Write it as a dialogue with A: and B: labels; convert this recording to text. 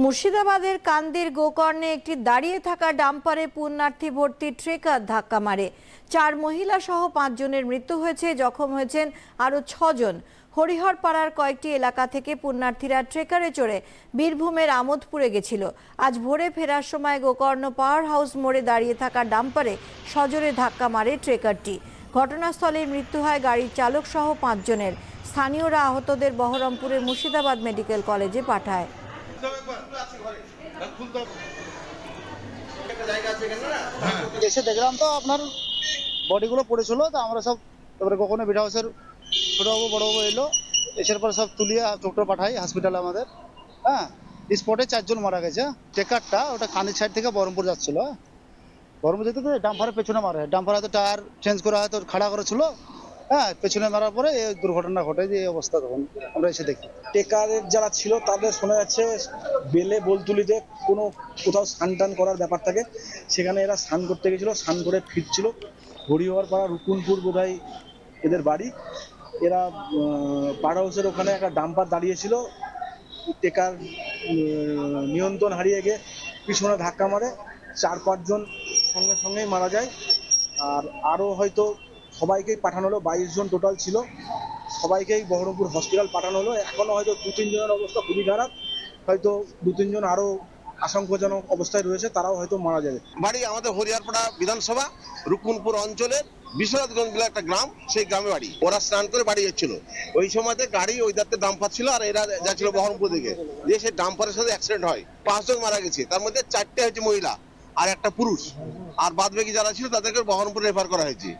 A: মুর্শিদাবাদের কান্দির গোকর্ণে একটি দাঁড়িয়ে থাকা ডাম্পারে পুণ্যার্থী ভর্তি ট্রেকার ধাক্কা মারে। চার মহিলা সহ পাঁচজনের মৃত্যু হয়েছে, জখম হয়েছেন আরও ছজন। হরিহরপাড়ার কয়েকটি এলাকা থেকে পুণ্যার্থীরা ট্রেকারে চড়ে বীরভূমের আমোদপুরে গেছিল। আজ ভোরে ফেরার সময় গোকর্ণ পাওয়ার হাউস মোড়ে দাঁড়িয়ে থাকা ডাম্পারে সজোরে ধাক্কা মারে ট্রেকারটি। ঘটনাস্থলে মৃত্যু হয় গাড়ির চালক সহ পাঁচজনের। স্থানীয়রা আহতদের বহরমপুরের মুর্শিদাবাদ মেডিকেল কলেজে পাঠায়।
B: এসে দেখলাম তো আপনার বডিগুলো পড়েছিল, তো আমরা সব তারপরে কখনো বিড হাউসের ছোটবাবু, বড়বাবু এলো, এসের পর সব তুলিয়ে ডক্টর পাঠাই হসপিটালে আমাদের। হ্যাঁ স্পটে চারজন মারা গেছে। টেকারটা, ওটা কানের সাইড থেকে বহরমপুর যাচ্ছিল হ্যাঁ। বহরমপুর যেতে ডাম্পারের পেছনে মারে ডাম্পার হয়তো টায়ার চেঞ্জ করা হয়তো খাড়া করেছিল হ্যাঁ পেছনে মারার পরে এই দুর্ঘটনা ঘটে যে অবস্থা তখন আমরা এসে দেখি।
C: টেকারের যারা ছিল তাদের শোনা যাচ্ছে বেলে বোলতুলিতে কোনো কোথাও স্নান টান করার ব্যাপার থাকে। সেখানে এরা স্নান করতে গেছিল, স্নান করে ফিরছিল। হরিহর পাড়া রুকুনপুর বোধহয় এদের বাড়ি। এরা পাড়া হাউসের ওখানে একটা ডাম্পার দাঁড়িয়েছিল। টেকার নিয়ন্ত্রণ হারিয়ে গিয়ে পিছনে ধাক্কা মারে। চার পাঁচজন সঙ্গে সঙ্গেই মারা যায়। আর আরও হয়তো সবাইকেই পাঠানো হলো, বাইশ জন টোটাল ছিল। সবাইকেই বহরমপুর হসপিটাল পাঠানো হলো। এখনও হয়তো দু তিনজনের অবস্থা খুবই খারাপ। হয়তো দু তিনজন আরও আশঙ্কাজনক অবস্থায় রয়েছে, তারাও হয়তো মারা যাবে।
D: বাড়ি আমাদের হরিয়ারপাড়া বিধানসভা রুকুনপুর অঞ্চলের বিশ্বনাথগঞ্জ বলে একটা গ্রাম, সেই গ্রামে বাড়ি। ওরা স্নান করে বাড়ি যাচ্ছিল। ওই সময়তে গাড়ি ওই দাঁতে ডাম্পার ছিল আর এরা যাচ্ছিল বহরমপুর দিকে। দিয়ে সেই ডাম্পারের সাথে অ্যাক্সিডেন্ট হয়। পাঁচজন মারা গেছে। তার মধ্যে চারটে হচ্ছে মহিলা আর একটা পুরুষ। আর বাদ বাকি যারা ছিল তাদেরকে বহরমপুর রেফার করা হয়েছে।